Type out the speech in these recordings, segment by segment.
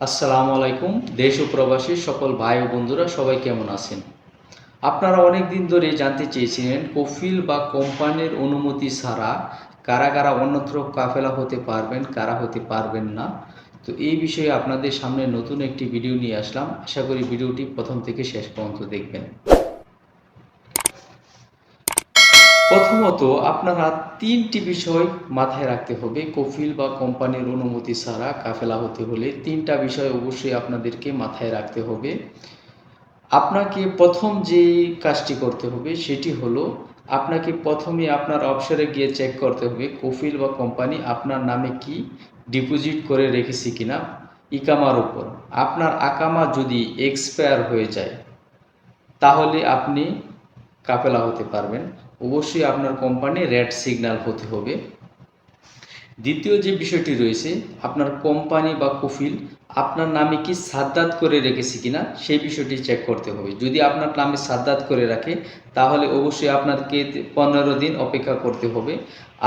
আসসালামু আলাইকুম, দেশ ও প্রবাসী সকল ভাই ও বন্ধুরা, সবাই কেমন আছেন? আপনারা অনেক দিন ধরে জানতে চেয়েছিলেন, কফিল বা কোম্পানির অনুমতি ছাড়া কারা কারা অন্যত্র কাফেলা হতে পারবেন, কারা হতে পারবেন না। তো এই বিষয়ে আপনাদের সামনে নতুন একটি ভিডিও নিয়ে আসলাম। আশা করি ভিডিওটি প্রথম থেকে শেষ পর্যন্ত দেখবেন। প্রথমত আপনারা তিনটি বিষয় মাথায় রাখতে হবে। কফিল বা কোম্পানির অনুমতি ছাড়া কাফেলা হতে হলে তিনটা বিষয় অবশ্যই আপনাদেরকে মাথায় রাখতে হবে। আপনাকে প্রথম যে কাজটি করতে হবে সেটি হলো আপনাকে প্রথমে আপনার অফিসে গিয়ে চেক করতে হবে কফিল বা কোম্পানি আপনার নামে কি ডিপোজিট করে রেখেছে কিনা ইকামার উপর। আপনার আকামা যদি এক্সপায়ার হয়ে যায়, তাহলে আপনি কাফেলা হতে পারবেন। অবশ্যই আপনার কোম্পানি রেড সিগন্যাল হতে হবে। দ্বিতীয় যে বিষয়টি রয়েছে, আপনার কোম্পানি বা কফিল আপনার নামে কি সাদ্দাত করে রেখেছে কিনা, সেই বিষয়টি চেক করতে হবে। যদি আপনার নামে সাদ্দাত করে রাখে, তাহলে অবশ্যই আপনাকে পনেরো দিন অপেক্ষা করতে হবে।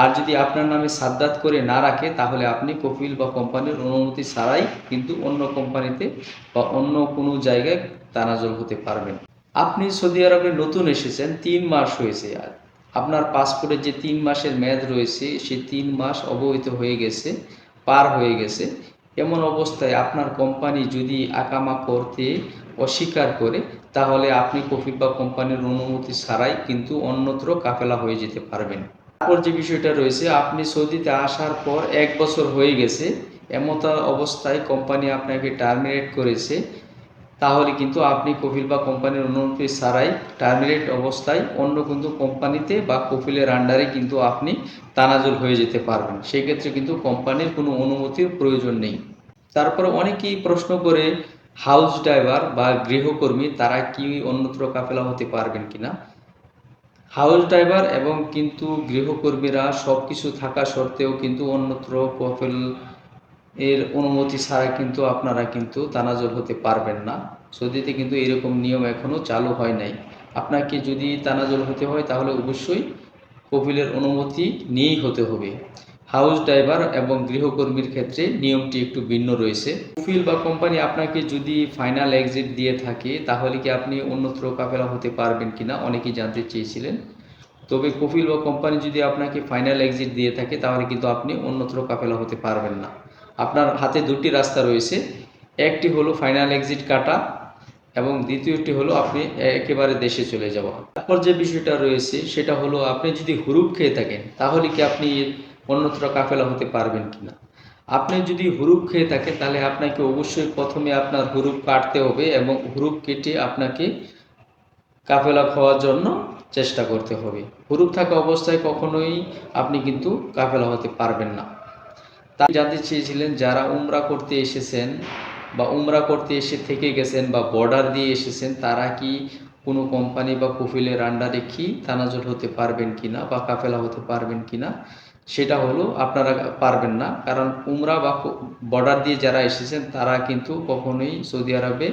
আর যদি আপনার নামে সাদ্দাত করে না রাখে, তাহলে আপনি কফিল বা কোম্পানির অনুমতি ছাড়াই কিন্তু অন্য কোম্পানিতে বা অন্য কোনো জায়গায় তানাজল হতে পারবেন। আপনি সৌদি আরবে নতুন এসেছেন, তিন মাস হয়েছে। আর আপনার পাসপোর্টে যে তিন মাসের মেয়াদ রয়েছে সেই তিন মাস অবহিত হয়ে গেছে, পার হয়ে গেছে। এমন অবস্থায় আপনার কোম্পানি যদি আকামা করতে অস্বীকার করে, তাহলে আপনি কফিল বা কোম্পানির অনুমতি ছাড়াই কিন্তু অন্যত্র কাফেলা হয়ে যেতে পারবেন। তারপর যে বিষয়টা রয়েছে, আপনি সৌদিতে আসার পর এক বছর হয়ে গেছে, এমতা অবস্থায় কোম্পানি আপনাকে টার্মিনেট করেছে। তাহলে কিন্তু আপনি কফিল বা কোম্পানির অনুমতি ছাড়াই টার্মিনেট অবস্থায় অন্য কিন্তু কোম্পানিতে বা কফিলের আন্ডারে কিন্তু আপনি তানাজুল হয়ে যেতে পারবেন। সেক্ষেত্রে কিন্তু কোম্পানির কোনো অনুমতির প্রয়োজন নেই। তারপরে অনেকেই প্রশ্ন করে, হাউস ড্রাইভার বা গৃহকর্মী তারা কি অন্যত্র কাফেলা হতে পারবেন কিনা? হাউস ড্রাইভার এবং কিন্তু গৃহকর্মীরা সব কিছু থাকা সত্ত্বেও কিন্তু অন্যত্র কফেল এর অনুমতি ছাড়া কিন্তু আপনারা কিন্তু তানাজল হতে পারবেন না। সৌদিতে কিন্তু এরকম নিয়ম এখনও চালু হয় নাই। আপনাকে যদি তানাজল হতে হয়, তাহলে অবশ্যই কপিলের অনুমতি নিয়েই হতে হবে। হাউস ড্রাইভার এবং গৃহকর্মীর ক্ষেত্রে নিয়মটি একটু ভিন্ন রয়েছে। কপিল বা কোম্পানি আপনাকে যদি ফাইনাল এক্সিট দিয়ে থাকে, তাহলে কি আপনি অন্যত্র কাফেলা হতে পারবেন কিনা অনেকেই জানতে চেয়েছিলেন। তবে কপিল বা কোম্পানি যদি আপনাকে ফাইনাল এক্সিট দিয়ে থাকে, তাহলে কিন্তু আপনি অন্যত্র কাফেলা হতে পারবেন না। আপনার হাতে দুটি রাস্তা রয়েছে। একটি হলো ফাইনাল এক্সিট কাটা এবং দ্বিতীয়টি হলো আপনি একেবারে দেশে চলে যাওয়া। তারপর যে বিষয়টা রয়েছে, সেটা হলো আপনি যদি হুরুপ খেয়ে থাকেন, তাহলে কি আপনি অন্যত্র কাফেলা হতে পারবেন কিনা? আপনি যদি হুরুপ খেয়ে থাকেন, তাহলে আপনাকে অবশ্যই প্রথমে আপনার হুরুপ কাটতে হবে এবং হুরুপ কেটে আপনাকে কাফেলা খাওয়ার জন্য চেষ্টা করতে হবে। হুরুপ থাকা অবস্থায় কখনোই আপনি কিন্তু কাফেলা হতে পারবেন না। তাই জানতে চেয়েছিলেন, যারা উমরা করতে এসেছেন বা উমরা করতে এসে থেকে গেছেন বা বর্ডার দিয়ে এসেছেন, তারা কি কোনো কোম্পানি বা কফিলের আন্ডারে কি তানাজল হতে পারবেন কিনা বা কাফেলা হতে পারবেন কিনা সেটা হলো আপনারা পারবেন না। কারণ উমরা বা বর্ডার দিয়ে যারা এসেছেন, তারা কিন্তু কখনোই সৌদি আরবে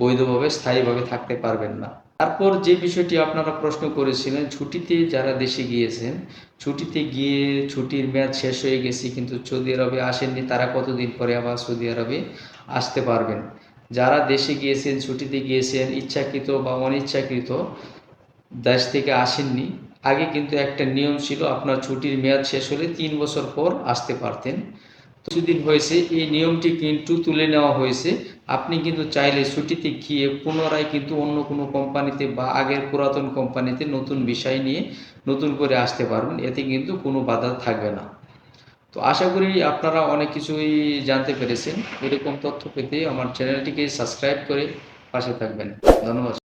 বৈধভাবে স্থায়ীভাবে থাকতে পারবেন না। তারপর যে বিষয়টি আপনারা প্রশ্ন করেছিলেন, ছুটিতে যারা দেশে গিয়েছেন, ছুটিতে গিয়ে ছুটির মেয়াদ শেষ হয়ে গেছে, কিন্তু সৌদি আরবে আসেননি, তারা কতদিন পরে আবার সৌদি আরবে আসতে পারবেন? যারা দেশে গিয়েছেন, ছুটিতে গিয়েছেন, ইচ্ছাকৃত বা অনিচ্ছাকৃত, দেশ থেকে আসেননি, আগে কিন্তু একটা নিয়ম ছিল, আপনার ছুটির মেয়াদ শেষ হলে তিন বছর পর আসতে পারতেন। কিছুদিন হয়েছে, এই নিয়মটি কিন্তু তুলে নেওয়া হয়েছে। আপনি কিন্তু চাইলে ছুটিতে গিয়ে পুনরায় কিন্তু অন্য কোনো কোম্পানিতে বা আগের পুরাতন কোম্পানিতে নতুন বিষয় নিয়ে নতুন করে আসতে পারবেন। এতে কিন্তু কোনো বাধা থাকবে না। তো আশা করি আপনারা অনেক কিছুই জানতে পেরেছেন। এরকম তথ্য পেতে আমার চ্যানেলটিকে সাবস্ক্রাইব করে পাশে থাকবেন। ধন্যবাদ।